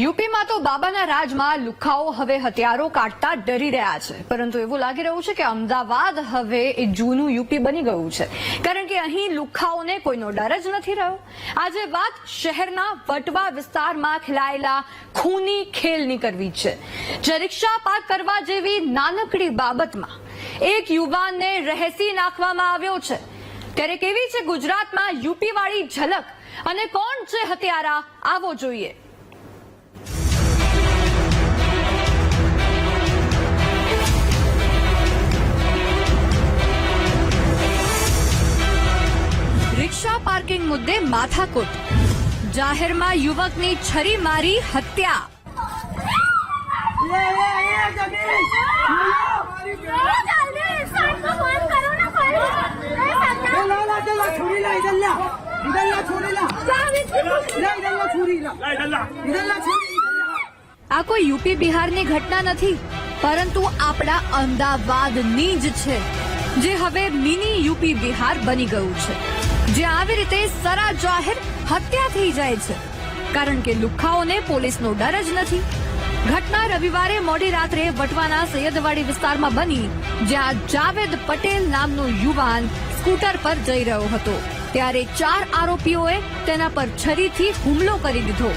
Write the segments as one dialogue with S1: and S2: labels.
S1: યુપીમાં તો બાબાના રાજમાં લુખાઓ હવે હથિયારો કાઢતા ડરી રહ્યા છે. પરંતુ એવું લાગી રહ્યું છે કે અમદાવાદ હવે એ જૂનું યુપી બની ગયું છે. કારણ કે અહીં લુખાઓને કોઈનો ડર જ નથી રહ્યો. આજે વાત શહેરના વટવા વિસ્તારમાં ખેલાયેલા ખૂની ખેલની કરવી છે. જે રિક્ષા કરવા જેવી નાનકડી બાબતમાં એક યુવાનને રહેસી નાખવામાં આવ્યો છે. ત્યારે કેવી છે ગુજરાતમાં યુપી વાળી ઝલક અને કોણ છે હત્યારા આવો જોઈએ? રિક્ષા પાર્કિંગ મુદ્દે માથાકૂટ. જાહેરમાં યુવકની છરી મારી હત્યા. આ કોઈ યુપી બિહારની ઘટના નથી, પરંતુ આપણા અમદાવાદની જ છે, જે હવે મિની યુપી બિહાર બની ગયું છે. જે આવી રીતે સરા જાહેર હત્યા થઈ જાય છે. કારણ કે લુખાઓને પોલીસનો ડર જ નથી. ઘટના રવિવારે મોડી રાત્રે વટવાના સૈયદવાડી વિસ્તારમાં બની, જ્યાં જાવેદ પટેલ નામનો યુવાન સ્કૂટર પર જઈ રહ્યો હતો. ત્યારે ચાર આરોપીઓએ તેના પર છરીથી હુમલો કરી દીધો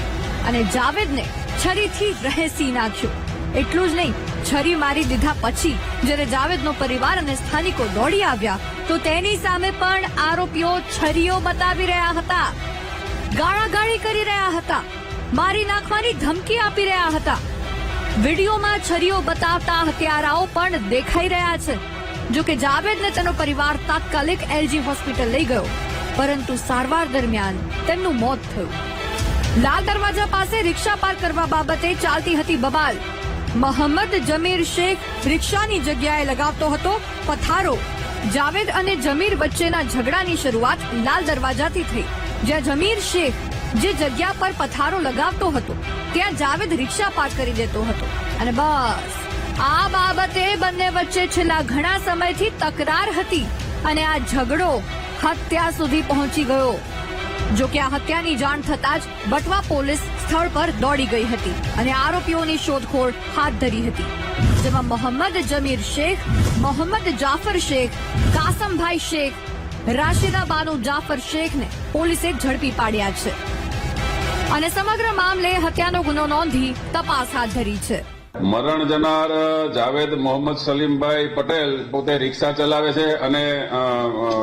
S1: અને જાવેદને છરીથી રહેસી નાખ્યો. એટલું જ નહીં, છરી મારી દીધા પછી જ્યારે જાવેદનો પરિવાર અને સ્થાનિકો દોડી આવ્યા, તો તેની સામે પણ આરોપીઓ છરીઓ બતાવી રહ્યા હતા. ગાળાગાળી કરી રહ્યા હતા. મારી નાખવાની ધમકી આપી રહ્યા હતા. વિડીયોમાં છરીઓ બતાવતા હત્યારાઓ પણ દેખાઈ રહ્યા છે. જો કે જાવેદને તેનો પરિવાર તાત્કાલિક એલજી હોસ્પિટલ લઈ ગયો, પરંતુ સારવાર દરમિયાન તેમનું મોત થયું. લાલ દરવાજા પાસે રિક્ષા પાર્ક કરવા બાબતે ચાલતી હતી બબાલ. મોહમ્મદ જમીર શેખ રિક્ષાની જગ્યાએ લગાવતો હતો પથારો. જાવેદ અને જમીર વચ્ચેના ઝઘડાની શરૂઆત લાલ દરવાજાથી થઈ. જ્યાં જમીર શેખ જે જગ્યા પર પથારો લગાવતો હતો, ત્યાં જાવેદ રિક્ષા પાર્ક કરી દેતો હતો. અને બસ, આ બાબતે બંને વચ્ચે છેલ્લા ઘણા સમયથી તકરાર હતી અને આ ઝઘડો હત્યા સુધી પહોંચી ગયો. જો કે આ હત્યાની જાણ થતાં જ બટવા પોલીસ સ્થળ પર દોડી ગઈ હતી અને આરોપીઓની શોધખોળ હાથ ધરી હતી, જેમાં મોહમ્મદ જમીર શેખ, મોહમ્મદ જાફર શેખ, કાસમભાઈ શેખ રાશિદા બાનુ જાફર શેખને પોલીસે ઝડપી પાડ્યા છે. અને સમગ્ર મામલે હત્યાનો ગુનો નોંધી તપાસ હાથ ધરી છે.
S2: મરણ જનાર જાવેદ મોહમ્મદ સલીમભાઈ પટેલ પોતે રિક્ષા ચલાવે છે અને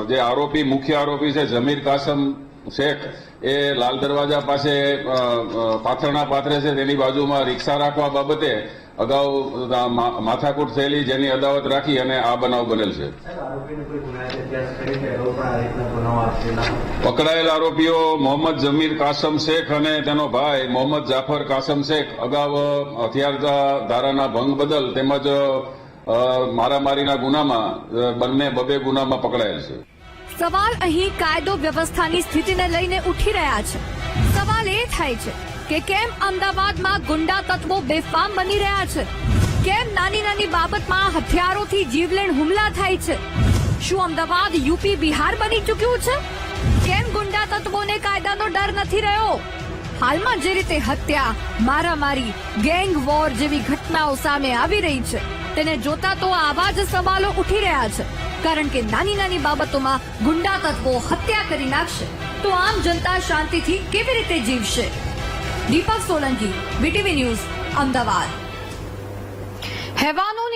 S2: જે આરોપી, મુખ્ય આરોપી છે, જમીર કાસમ શેખ એ લાલ દરવાજા પાસે પાથરણા પાથરે છે તેની બાજુમાં રિક્ષા રાખવા બાબતે અગાઉ માથાકૂટ થયેલી જેની અદાવત રાખી અને આ બનાવ બનેલ છે. પકડાયેલ આરોપીઓ મોહમ્મદ જમીર કાસમ શેખ અને તેનો ભાઈ મોહમ્મદ જાફર કાસમ શેખ. અગાઉ હથિયાર ધારાના ભંગ બદલ તેમજ મારામારીના ગુનામાં બંને બબે ગુનામાં પકડાયેલ છે.
S1: સવાલ અહીં કાયદો વ્યવસ્થાની સ્થિતિને લઈને ઉઠી રહ્યા છે. સવાલ એ થાય છે કે કેમ અમદાવાદમાં ગુંડા તત્વો બેફામ બની રહ્યા છે? કેમ નાની નાની બાબતમાં હથિયારોથી જીવલેણ હુમલા થાય છે? શું અમદાવાદ યુપી બિહાર બની ચૂક્યું છે? કેમ ગુંડા તત્વોને કાયદાનો ડર નથી રહ્યો? હાલમાં જે રીતે હત્યા, મારામારી, ગેંગ વોર જેવી ઘટનાઓ સામે આવી રહી છે, તેને જોતા તો આવા જ સવાલો ઉઠી રહ્યા છે. કારણ કે નાની નાની બાબતોમાં ગુંડા તત્વો હત્યા કરી નાખશે. તો આમ જનતા શાંતિથી કેવી રીતે જીવશે? Deepak Solanki BTV news Ahmedabad. હેવાનો